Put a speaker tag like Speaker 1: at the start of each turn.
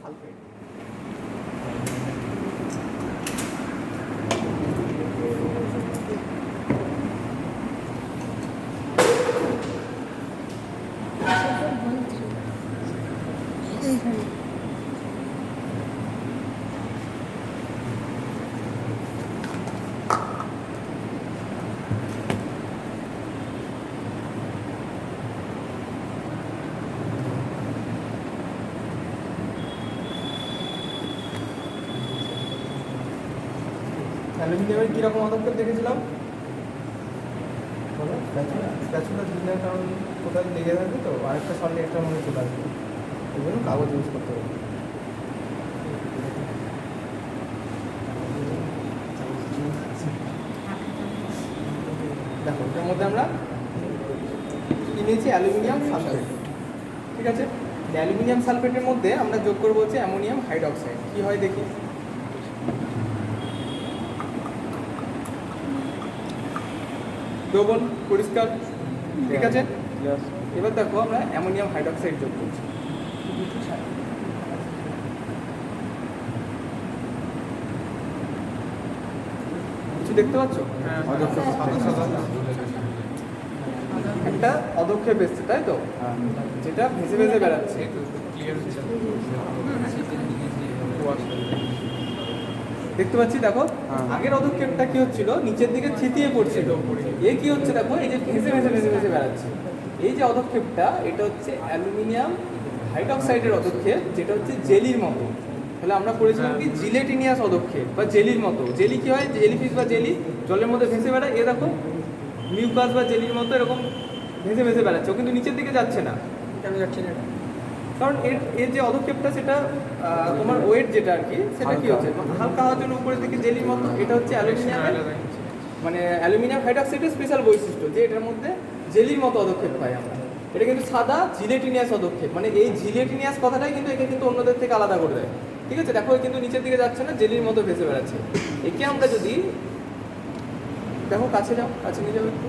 Speaker 1: Sulphate
Speaker 2: এইখানে
Speaker 1: অ্যালুমিনিয়ামের কীরকম পদক্ষেপ দেখেছিলাম? বলো স্প্যাচুলা দিলে কারণ কোথায় লেগে থাকবে তো, আরেকটা সল্ট একটা মনে চলে আসবে ওই জন্য কাগজ ইউজ করতে হবে। দেখো, এটার মধ্যে আমরা কি নিয়েছি? Aluminium sulphate. ঠিক আছে? অ্যালুমিনিয়াম সালফেটের মধ্যে আমরা যোগ করব হচ্ছে অ্যামোনিয়াম হাইড্রক্সাইড। কি হয় দেখি? দ্রবণ পরিষ্কার? ঠিক আছে? এবার দেখো আমরা অ্যামোনিয়াম হাইড্রক্সাইড যোগ করছি। কিছু দেখতে পাচ্ছ? একটা অদক্ষেপ এসছে তাই তো? যেটা ভেসে ভেসে বেড়াচ্ছে। দেখতে পাচ্ছি দেখো
Speaker 3: হ্যাঁ।
Speaker 1: আগের অদক্ষেপটা কি হচ্ছিল? নিচের দিকে থিতিয়ে পড়ছিল। এ কি হচ্ছে দেখো এই যে ভেসে ভেসে ভেসে ভেসে বেড়াচ্ছে। এই যে অদক্ষেপটা এটা হচ্ছে অ্যালুমিনিয়াম হাইড্রক্সাইডের অদক্ষেপ যেটা হচ্ছে জেলির মতো। তাহলে আমরা পড়েছিলাম কি? জিলেটিনিয়াস অদক্ষেপ বা জেলির মতো। জেলি কি হয়? জেলিফিশ বা জেলি জলের মধ্যে ভেসে বেড়ায়। এ দেখো মিউকাস বা জেলির মতো এরকম ভেসে ভেসে বেড়াচ্ছে। ও কিন্তু নিচের দিকে যাচ্ছে না। কেন যাচ্ছে না? কারণ এর এর যে অদক্ষেপটা সেটা তোমার ওয়েট যেটা আর কি সেটা কি হচ্ছে? হালকা হওয়ার জন্য উপরের দিকে জেলির মতো এটা হচ্ছে অ্যালুমিনিয়াম মানে অ্যালুমিনিয়াম হাইড্রক্সাইডের স্পেশাল বৈশিষ্ট্য যে এটার মধ্যে জেলির মতো অদক্ষেপ পাই আমরা। এটা কিন্তু সাদা জিলেটিনিয়াস অদক্ষেপ মানে এই জিলেটিনিয়াস কথাটাই কিন্তু একে কিন্তু অন্যদের থেকে আলাদা করে দেয়। ঠিক আছে? দেখো কিন্তু নিচের দিকে যাচ্ছে না জেলির মতো ভেসে বেড়াচ্ছে। একে আমরা যদি দেখো কাছে যাও কাছে নিয়ে যাবে একটু।